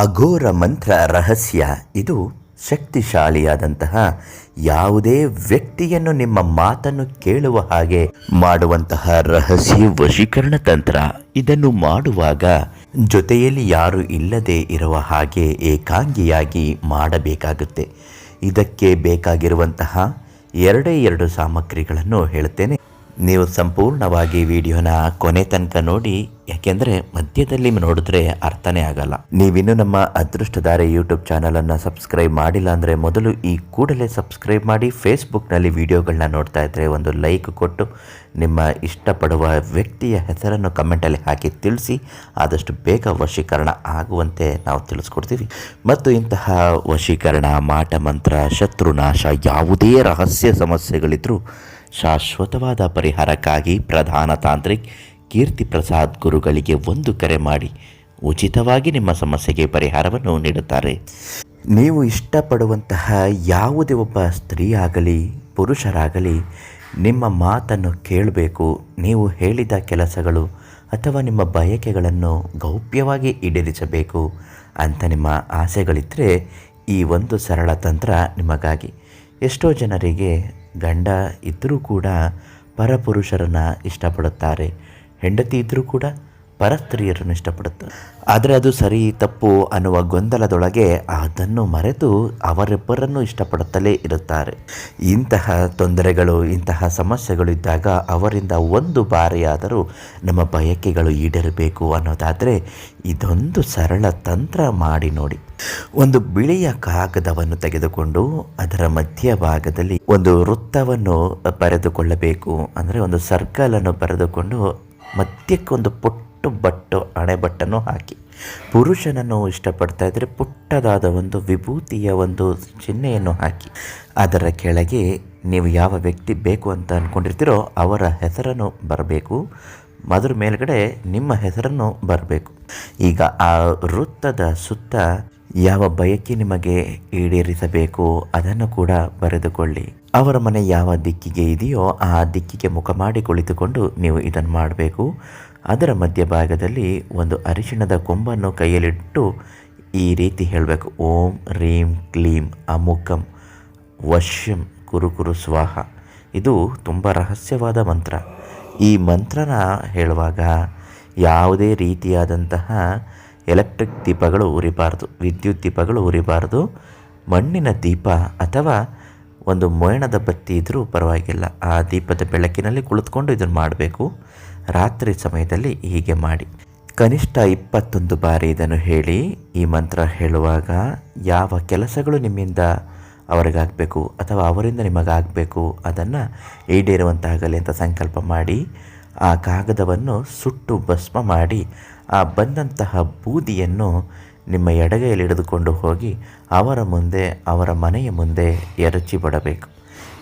ಅಘೋರ ಮಂತ್ರ ರಹಸ್ಯ. ಇದು ಶಕ್ತಿಶಾಲಿಯಾದಂತಹ ಯಾವುದೇ ವ್ಯಕ್ತಿಯನ್ನು ನಿಮ್ಮ ಮಾತನ್ನು ಕೇಳುವ ಹಾಗೆ ಮಾಡುವಂತಹ ರಹಸ್ಯ ವಶೀಕರಣ ತಂತ್ರ. ಇದನ್ನು ಮಾಡುವಾಗ ಜೊತೆಯಲ್ಲಿ ಯಾರು ಇಲ್ಲದೆ ಇರುವ ಹಾಗೆ ಏಕಾಂಗಿಯಾಗಿ ಮಾಡಬೇಕಾಗುತ್ತೆ. ಇದಕ್ಕೆ ಬೇಕಾಗಿರುವಂತಹ ಎರಡೇ ಎರಡು ಸಾಮಗ್ರಿಗಳನ್ನು ಹೇಳುತ್ತೇನೆ. ನೀವು ಸಂಪೂರ್ಣವಾಗಿ ವಿಡಿಯೋನ ಕೊನೆ ತನಕ ನೋಡಿ, ಯಾಕೆಂದರೆ ಮಧ್ಯದಲ್ಲಿ ನೋಡಿದ್ರೆ ಅರ್ಥನೇ ಆಗಲ್ಲ. ನೀವಿನ್ನು ನಮ್ಮ ಅದೃಷ್ಟಧಾರೆ ಯೂಟ್ಯೂಬ್ ಚಾನಲನ್ನು ಸಬ್ಸ್ಕ್ರೈಬ್ ಮಾಡಿಲ್ಲ ಅಂದರೆ ಮೊದಲು ಈ ಕೂಡಲೇ ಸಬ್ಸ್ಕ್ರೈಬ್ ಮಾಡಿ ಫೇಸ್ಬುಕ್ನಲ್ಲಿ ವಿಡಿಯೋಗಳನ್ನ ನೋಡ್ತಾ ಇದ್ದರೆ ಒಂದು ಲೈಕ್ ಕೊಟ್ಟು, ನಿಮ್ಮ ಇಷ್ಟಪಡುವ ವ್ಯಕ್ತಿಯ ಹೆಸರನ್ನು ಕಮೆಂಟಲ್ಲಿ ಹಾಕಿ ತಿಳಿಸಿ, ಆದಷ್ಟು ಬೇಗ ವಶೀಕರಣ ಆಗುವಂತೆ ನಾವು ತಿಳಿಸ್ಕೊಡ್ತೀವಿ. ಮತ್ತು ಇಂತಹ ವಶೀಕರಣ, ಮಾಟ ಮಂತ್ರ, ಶತ್ರುನಾಶ ಯಾವುದೇ ರಹಸ್ಯ ಸಮಸ್ಯೆಗಳಿದ್ರೂ ಶಾಶ್ವತವಾದ ಪರಿಹಾರಕ್ಕಾಗಿ ಪ್ರಧಾನ ತಾಂತ್ರಿಕ್ ಕೀರ್ತಿ ಪ್ರಸಾದ್ ಗುರುಗಳಿಗೆ ಒಂದು ಕರೆ ಮಾಡಿ ಉಚಿತವಾಗಿ ನಿಮ್ಮ ಸಮಸ್ಯೆಗೆ ಪರಿಹಾರವನ್ನು ನೀಡುತ್ತಾರೆ. ನೀವು ಇಷ್ಟಪಡುವಂತಹ ಯಾವುದೇ ಒಬ್ಬ ಸ್ತ್ರೀ ಆಗಲಿ ಪುರುಷರಾಗಲಿ, ನಿಮ್ಮ ಮಾತನ್ನು ಕೇಳಬೇಕು, ನೀವು ಹೇಳಿದ ಕೆಲಸಗಳು ಅಥವಾ ನಿಮ್ಮ ಬಯಕೆಗಳನ್ನು ಗೌಪ್ಯವಾಗಿ ಈಡೇರಿಸಬೇಕು ಅಂತ ನಿಮ್ಮ ಆಸೆಗಳಿದ್ದರೆ ಈ ಒಂದು ಸರಳ ತಂತ್ರ ನಿಮಗಾಗಿ. ಎಷ್ಟೋ ಜನರಿಗೆ ಗಂಡ ಇದ್ದರೂ ಕೂಡ ಪರಪುರುಷರನ್ನು ಇಷ್ಟಪಡುತ್ತಾರೆ. ಹೆಂಡತಿ ಇದ್ದರೂ ಕೂಡ ಪರಸ್ತ್ರೀಯರನ್ನು ಇಷ್ಟಪಡುತ್ತಾರೆ ಆದರೆ ಅದು ಸರಿ, ತಪ್ಪು ಅನ್ನುವ ಗೊಂದಲದೊಳಗೆ ಅದನ್ನು ಮರೆತು ಅವರಿಬ್ಬರನ್ನು ಇಷ್ಟಪಡುತ್ತಲೇ ಇರುತ್ತಾರೆ. ಇಂತಹ ತೊಂದರೆಗಳು, ಇಂತಹ ಸಮಸ್ಯೆಗಳು ಇದ್ದಾಗ ಅವರಿಂದ ಒಂದು ಬಾರಿಯಾದರೂ ನಮ್ಮ ಬಯಕೆಗಳು ಈಡೇರಬೇಕು ಅನ್ನೋದಾದರೆ ಇದೊಂದು ಸರಳ ತಂತ್ರ ಮಾಡಿ ನೋಡಿ. ಒಂದು ಬಿಳಿಯ ಕಾಗದವನ್ನು ತೆಗೆದುಕೊಂಡು ಅದರ ಮಧ್ಯಭಾಗದಲ್ಲಿ ಒಂದು ವೃತ್ತವನ್ನು ಬರೆದುಕೊಳ್ಳಬೇಕು. ಅಂದರೆ ಒಂದು ಸರ್ಕಲನ್ನು ಬರೆದುಕೊಂಡು ಮಧ್ಯಕ್ಕೊಂದು ಪುಟ್ಟ ಬಟ್ಟು ಅಣೆಬಟ್ಟನ್ನು ಹಾಕಿ. ಪುರುಷನನ್ನು ಇಷ್ಟಪಡ್ತಾ ಇದ್ದರೆ ಪುಟ್ಟದಾದ ಒಂದು ವಿಭೂತಿಯ ಒಂದು ಚಿಹ್ನೆಯನ್ನು ಹಾಕಿ. ಅದರ ಕೆಳಗೆ ನೀವು ಯಾವ ವ್ಯಕ್ತಿ ಬೇಕು ಅಂತ ಅಂದ್ಕೊಂಡಿರ್ತೀರೋ ಅವರ ಹೆಸರನ್ನು ಬರಬೇಕು. ಅದರ ಮೇಲ್ಗಡೆ ನಿಮ್ಮ ಹೆಸರನ್ನು ಬರಬೇಕು. ಈಗ ಆ ವೃತ್ತದ ಸುತ್ತ ಯಾವ ಬಯಕೆ ನಿಮಗೆ ಈಡೇರಿಸಬೇಕು ಅದನ್ನು ಕೂಡ ಬರೆದುಕೊಳ್ಳಿ. ಅವರ ಮನೆ ಯಾವ ದಿಕ್ಕಿಗೆ ಇದೆಯೋ ಆ ದಿಕ್ಕಿಗೆ ಮುಖ ಮಾಡಿ ಕುಳಿತುಕೊಂಡು ನೀವು ಇದನ್ನು ಮಾಡಬೇಕು. ಅದರ ಮಧ್ಯಭಾಗದಲ್ಲಿ ಒಂದು ಅರಿಶಿಣದ ಕೊಂಬನ್ನು ಕೈಯಲ್ಲಿಟ್ಟು ಈ ರೀತಿ ಹೇಳಬೇಕು. ಓಂ, ರೀಂ, ಕ್ಲೀಂ, ಅಮುಖಂ, ವಶ್ಯಂ, ಕುರುಕುರು ಕುರು ಸ್ವಾಹ. ಇದು ತುಂಬ ರಹಸ್ಯವಾದ ಮಂತ್ರ. ಈ ಮಂತ್ರನ ಹೇಳುವಾಗ ಯಾವುದೇ ರೀತಿಯಾದಂತಹ ಎಲೆಕ್ಟ್ರಿಕ್ ದೀಪಗಳು ಉರಿಬಾರ್ದು, ವಿದ್ಯುತ್ ದೀಪಗಳು ಉರಿಬಾರ್ದು, ಮಣ್ಣಿನ ದೀಪ ಅಥವಾ ಒಂದು ಮೊಯಣದ ಬತ್ತಿ ಇದ್ದರೂ ಪರವಾಗಿಲ್ಲ. ಆ ದೀಪದ ಬೆಳಕಿನಲ್ಲಿ ಕುಳಿತುಕೊಂಡು ಇದನ್ನು ಮಾಡಬೇಕು. ರಾತ್ರಿ ಸಮಯದಲ್ಲಿ ಹೀಗೆ ಮಾಡಿ. ಕನಿಷ್ಠ ಇಪ್ಪತ್ತೊಂದು ಬಾರಿ ಇದನ್ನು ಹೇಳಿ, ಈ ಮಂತ್ರ ಹೇಳುವಾಗ ಯಾವ ಕೆಲಸಗಳು ನಿಮ್ಮಿಂದ ಅವರಿಗಾಗಬೇಕು ಅಥವಾ ಅವರಿಂದ ನಿಮಗಾಗಬೇಕು ಅದನ್ನು ಈಡೇರುವಂತಾಗಲಿ ಅಂತ ಸಂಕಲ್ಪ ಮಾಡಿ, ಆ ಕಾಗದವನ್ನು ಸುಟ್ಟು ಭಸ್ಮ ಮಾಡಿ, ಆ ಬಂದಂತಹ ಬೂದಿಯನ್ನು ನಿಮ್ಮ ಎಡಗೈಯಲ್ಲಿ ಹಿಡಿದುಕೊಂಡು ಹೋಗಿ ಅವರ ಮುಂದೆ, ಅವರ ಮನೆಯ ಮುಂದೆ ಎರಚಿ ಬಿಡಬೇಕು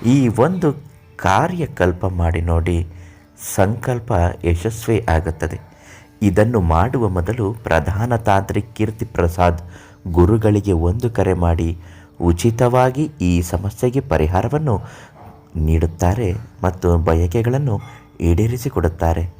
ಈ ಒಂದು ಕಾರ್ಯಕಲ್ಪ ಮಾಡಿ ನೋಡಿ ಸಂಕಲ್ಪ ಯಶಸ್ವಿ ಆಗುತ್ತದೆ. ಇದನ್ನು ಮಾಡುವ ಮೊದಲು ಪ್ರಧಾನ ತಾಂತ್ರಿಕ್ ಕೀರ್ತಿ ಪ್ರಸಾದ್ ಗುರುಗಳಿಗೆ ಒಂದು ಕರೆ ಮಾಡಿ ಉಚಿತವಾಗಿ ಈ ಸಮಸ್ಯೆಗೆ ಪರಿಹಾರವನ್ನು ನೀಡುತ್ತಾರೆ ಮತ್ತು ಬಯಕೆಗಳನ್ನು ಈಡೇರಿಸಿಕೊಡುತ್ತಾರೆ.